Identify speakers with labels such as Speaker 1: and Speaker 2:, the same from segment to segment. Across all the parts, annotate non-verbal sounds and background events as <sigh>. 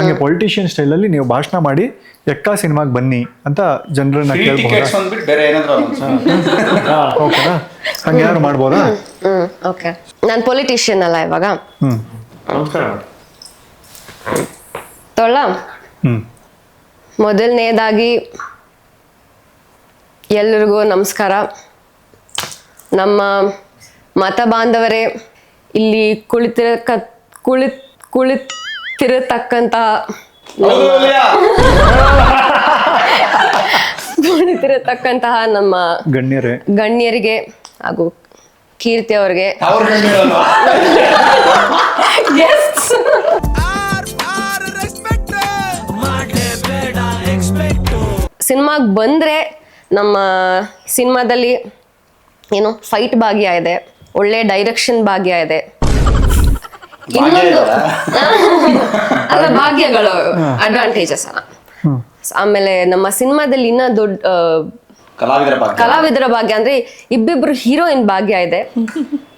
Speaker 1: ಹಂಗೆ politician style ಅಲ್ಲಿ ನೀವು ಭಾಷಣ ಮಾಡಿ ಎಕ್ಕ ಸಿನಿಮಾಗೆ ಬನ್ನಿ ಅಂತ ಜನರನ್ನ ಕೇಳ್ಬೋದಾ?
Speaker 2: ಬೇರೆ ಏನಾದ್ರು ಅನ್ಸ
Speaker 1: ಓಕೆನಾ ಹಂಗೆ ಯಾರು ಮಾಡ್ಬೋದಾ?
Speaker 3: ಹ್ಮ್ ಓಕೆ ನಾನು ಪೊಲಿಟಿಷಿಯನ್ ಅಲ್ಲ ಇವಾಗ.
Speaker 1: ಹ್ಮ್.
Speaker 2: ನಮಸ್ಕಾರ.
Speaker 3: ತೊಳ
Speaker 1: ಹ್ಮ್.
Speaker 3: ಮೊದಲನೇದಾಗಿ ಎಲ್ರಿಗೂ ನಮಸ್ಕಾರ. ನಮ್ಮ ಮತ ಬಾಂಧವರೇ ಇಲ್ಲಿ ಕುಳಿತಿರಕ ಕುಳಿತ್ ಕುಳಿತಿರತಕ್ಕಂತಹ <laughs> ಕುಳಿತಿರತಕ್ಕಂತಹ ನಮ್ಮ
Speaker 1: ಗಣ್ಯರೇ.
Speaker 3: ಗಣ್ಯರಿಗೆ ಹಾಗೂ ಕೀರ್ತಿ ಅವ್ರಿಗೆ.
Speaker 2: ಸಿನಿಮಾಗ್ ಬಂದ್ರೆ
Speaker 3: ಸಿನಿಮಾಗೆ ಬಂದರೆ ನಮ್ಮ ಸಿನಿಮಾದಲ್ಲಿ ಏನು ಫೈಟ್ ಭಾಗ್ಯ ಇದೆ ಒಳ್ಳೆ ಡೈರೆಕ್ಷನ್ ಭಾಗ್ಯ ಇದೆ. ಇನ್ನೊಂದು <laughs> ಅಲ್ಲ ಭಾಗ್ಯಗಳು ಅಡ್ವಾಂಟೇಜಸ್ ಅಲ್ಲ. ಆಮೇಲೆ ನಮ್ಮ ಸಿನಿಮಾದಲ್ಲಿ ಇನ್ನ ದೊಡ್ಡ
Speaker 2: ಕಲಾವಿದರ
Speaker 3: ಭಾಗ್ಯ. ಅಂದ್ರೆ ಇಬ್ಬಿಬ್ರು ಹೀರೋಯಿನ್ ಭಾಗ್ಯ ಇದೆ.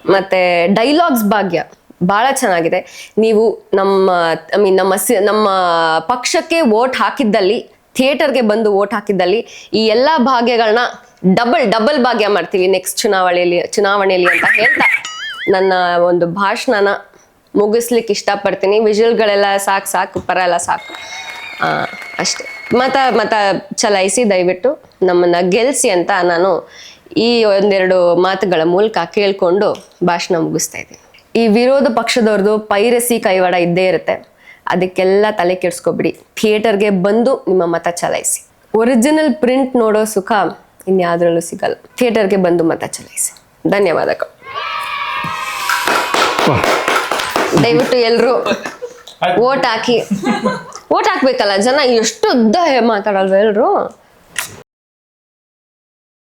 Speaker 3: ಮತ್ತೆ ಡೈಲಾಗ್ಸ್ ಭಾಗ್ಯ ಬಹಳ ಚೆನ್ನಾಗಿದೆ. ನೀವು ನಮ್ಮ ಐ ಮೀನ್ ನಮ್ಮ ಸಿ- ನಮ್ಮ ಪಕ್ಷಕ್ಕೆ ವೋಟ್ ಹಾಕಿದ್ದಲ್ಲಿ ಥಿಯೇಟರ್ಗೆ ಬಂದು ವೋಟ್ ಹಾಕಿದ್ದಲ್ಲಿ ಈ ಎಲ್ಲಾ ಭಾಗ್ಯಗಳನ್ನ ಡಬಲ್ ಡಬಲ್ ಭಾಗ್ಯ ಮಾಡ್ತೀವಿ ನೆಕ್ಸ್ಟ್ ಚುನಾವಣೆಯಲ್ಲಿ ಚುನಾವಣೆಯಲ್ಲಿ ಅಂತ ಹೇಳ್ತಾ ನನ್ನ ಒಂದು ಭಾಷಣನ ಮುಗಿಸ್ಲಿಕ್ಕೆ ಇಷ್ಟಪಡ್ತೀನಿ. ವಿಜುವಲ್ಗಳೆಲ್ಲ ಸಾಕು ಸಾಕು ಪರ ಎಲ್ಲ ಸಾಕು ಅಷ್ಟೆ. ಮತ ಮತ ಚಲಾಯಿಸಿ ದಯವಿಟ್ಟು ನಮ್ಮನ್ನು ಗೆಲ್ಸಿ ಅಂತ ನಾನು ಈ ಒಂದೆರಡು ಮಾತುಗಳ ಮೂಲಕ ಕೇಳಿಕೊಂಡು ಭಾಷಣ ಮುಗಿಸ್ತಾ ಇದ್ದೀನಿ. ಈ ವಿರೋಧ ಪಕ್ಷದವ್ರದ್ದು ಪೈರಸಿ ಕೈವಾಡ ಇದ್ದೇ ಇರುತ್ತೆ. ಅದಕ್ಕೆಲ್ಲ ತಲೆ ಕೆಡಿಸ್ಕೊಬಿಡಿ. ಥಿಯೇಟರ್ಗೆ ಬಂದು ನಿಮ್ಮ ಮತ ಚಲಾಯಿಸಿ. ಒರಿಜಿನಲ್ ಪ್ರಿಂಟ್ ನೋಡೋ ಸುಖ ಇನ್ಯಾವುದ್ರಲ್ಲೂ ಸಿಗಲ್ಲ. ಥಿಯೇಟರ್ಗೆ ಬಂದು ಮತ ಚಲಾಯಿಸಿ. ಧನ್ಯವಾದಗಳು. ದಯವಿಟ್ಟು ಎಲ್ರು ಓಟ್ ಹಾಕಿ. ಓಟ್ ಹಾಕ್ಬೇಕಲ್ಲ ಜನ ಎಷ್ಟು ಉದ್ದ ಮಾತಾಡಲ್ವ ಎಲ್ರು?